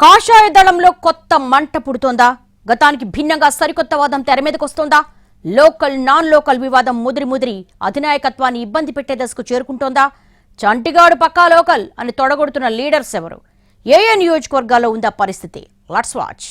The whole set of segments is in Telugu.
కాషాయ దళంలో కొత్త మంట పుడుతోందా? గతానికి భిన్నంగా సరికొత్త వాదం తెర మీదకొస్తోందా లోకల్ నాన్ లోకల్ వివాదం ముదిరి ముదిరి అధినాయకత్వాన్ని ఇబ్బంది పెట్టే దశకు చేరుకుంటోందా? చంటిగాడు పక్కా లోకల్ అని తొడగొడుతున్న లీడర్స్ ఎవరు? ఏ ఏ నియోజకవర్గాల్లో ఉందా పరిస్థితి? లట్స్ వాచ్.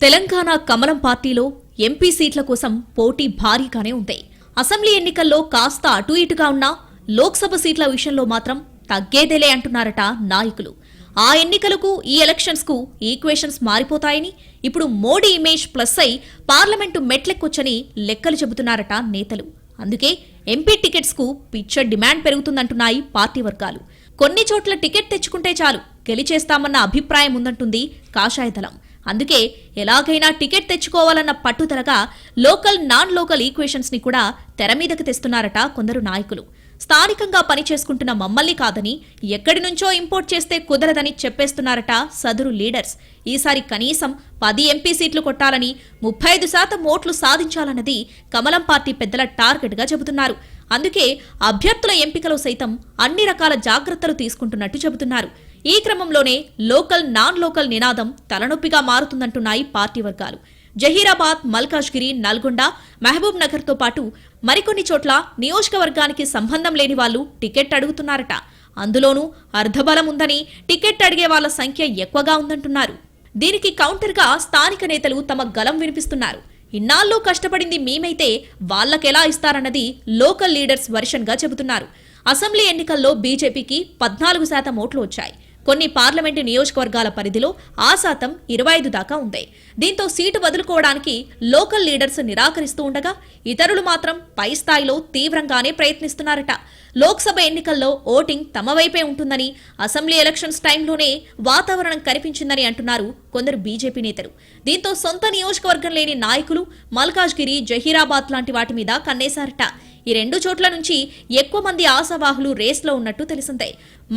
తెలంగాణ కమలం పార్టీలో ఎంపీ సీట్ల కోసం పోటీ భారీగానే ఉంది. అసెంబ్లీ ఎన్నికల్లో కాస్త అటు ఇటుగా ఉన్నా లోక్సభ సీట్ల విషయంలో మాత్రం తగ్గేదేలే అంటున్నారట నాయకులు. ఆ ఎన్నికలకు ఈ ఎలక్షన్స్కు ఈక్వేషన్స్ మారిపోతాయని ఇప్పుడు మోడీ ఇమేజ్ ప్లస్ అయి పార్లమెంటు మెట్లెక్కొచ్చని లెక్కలు చెబుతున్నారట నేతలు. అందుకే ఎంపీ టికెట్స్కు పిచ్చర్ డిమాండ్ పెరుగుతుందంటున్నాయి పార్టీ వర్గాలు. కొన్ని చోట్ల టికెట్ తెచ్చుకుంటే చాలు గెలిచేస్తామన్న అభిప్రాయం ఉందంటుంది కాషాయ దళం. అందుకే ఎలాగైనా టికెట్ తెచ్చుకోవాలన్న పట్టుదలగా లోకల్ నాన్ లోకల్ ఈక్వేషన్స్ని కూడా తెర మీదకు తెస్తున్నారట కొందరు నాయకులు. స్థానికంగా పనిచేసుకుంటున్న మమ్మల్ని కాదని ఎక్కడి నుంచో ఇంపోర్ట్ చేస్తే కుదరదని చెప్పేస్తున్నారట సదురు లీడర్స్. ఈసారి కనీసం పది ఎంపీ సీట్లు కొట్టాలని ముప్పై ఐదు శాతం ఓట్లు సాధించాలన్నది కమలం పార్టీ పెద్దల టార్గెట్గా చెబుతున్నారు. అందుకే అభ్యర్థుల ఎంపికలో సైతం అన్ని రకాల జాగ్రత్తలు తీసుకుంటున్నట్టు చెబుతున్నారు. ఈ క్రమంలోనే లోకల్ నాన్ లోకల్ నినాదం తలనొప్పిగా మారుతుందంటున్నాయి పార్టీ వర్గాలు. జహీరాబాద్ మల్కాజ్గిరి నల్గొండ మహబూబ్ నగర్తో పాటు మరికొన్ని చోట్ల నియోజకవర్గానికి సంబంధం లేని వాళ్ళు టికెట్ అడుగుతున్నారట. అందులోనూ అర్ధబలం ఉందని టికెట్ అడిగే వాళ్ళ సంఖ్య ఎక్కువగా ఉందంటున్నారు. దీనికి కౌంటర్గా స్థానిక నేతలు తమ గలం వినిపిస్తున్నారు. ఇన్నాళ్ళు కష్టపడింది మేమైతే వాళ్ళకెలా ఇస్తారన్నది లోకల్ లీడర్స్ వర్షన్గా చెబుతున్నారు. అసెంబ్లీ ఎన్నికల్లో బీజేపీకి పద్నాలుగు శాతం ఓట్లు వచ్చాయి. కొన్ని పార్లమెంటు నియోజకవర్గాల పరిధిలో ఆ శాతం ఇరవై ఐదు దాకా ఉంది. దీంతో సీటు వదులుకోవడానికి లోకల్ లీడర్స్ నిరాకరిస్తూ ఉండగా ఇతరులు మాత్రం పై స్థాయిలో తీవ్రంగానే ప్రయత్నిస్తున్నారట. లోక్సభ ఎన్నికల్లో ఓటింగ్ తమ వైపే ఉంటుందని అసెంబ్లీ ఎలక్షన్స్ టైంలోనే వాతావరణం కనిపించిందని అంటున్నారు కొందరు బీజేపీ నేతలు. దీంతో సొంత నియోజకవర్గం లేని నాయకులు మల్కాజ్గిరి జహీరాబాద్ లాంటి వాటి మీద కన్నేశారట. ఈ రెండు చోట్ల నుంచి ఎక్కువ మంది ఆశావాహులు రేస్లో ఉన్నట్టు తెలిసిందే.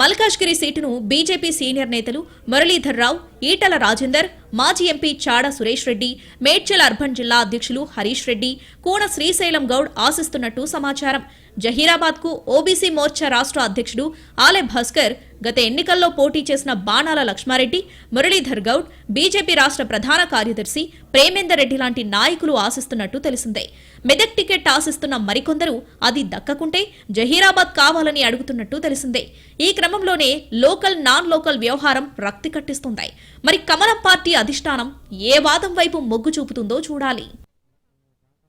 మల్కాజ్గిరి సీటును బీజేపీ సీనియర్ నేతలు మురళీధర్ రావు ఈటల రాజేందర్ మాజీ ఎంపీ చాడ సురేష్ రెడ్డి మేడ్చల్ అర్బన్ జిల్లా అధ్యక్షులు హరీష్ రెడ్డి కూన శ్రీశైలం గౌడ్ ఆశిస్తున్నట్టు సమాచారం. జహీరాబాద్కు ఓబీసీ మోర్చా రాష్ట్ర అధ్యక్షుడు ఆలె భాస్కర్ గత ఎన్నికల్లో పోటీ చేసిన బాణాల లక్ష్మారెడ్డి మురళీధర్ గౌడ్ బీజేపీ రాష్ట్ర ప్రధాన కార్యదర్శి ప్రేమేందర్ రెడ్డి లాంటి నాయకులు ఆశిస్తున్నట్టు తెలిసిందే. మెదక్ టికెట్ ఆశిస్తున్న మరికొందరు అది దక్కకుంటే జహీరాబాద్ కావాలని అడుగుతున్నట్టు తెలిసిందే. ఈ క్రమంలోనే లోకల్ నాన్ లోకల్ వ్యవహారం రక్తి కట్టిస్తుంది మరి కమలం పార్టీ అధిష్టానం ఏ వాదం వైపు మొగ్గు చూపుతుందో చూడాలి.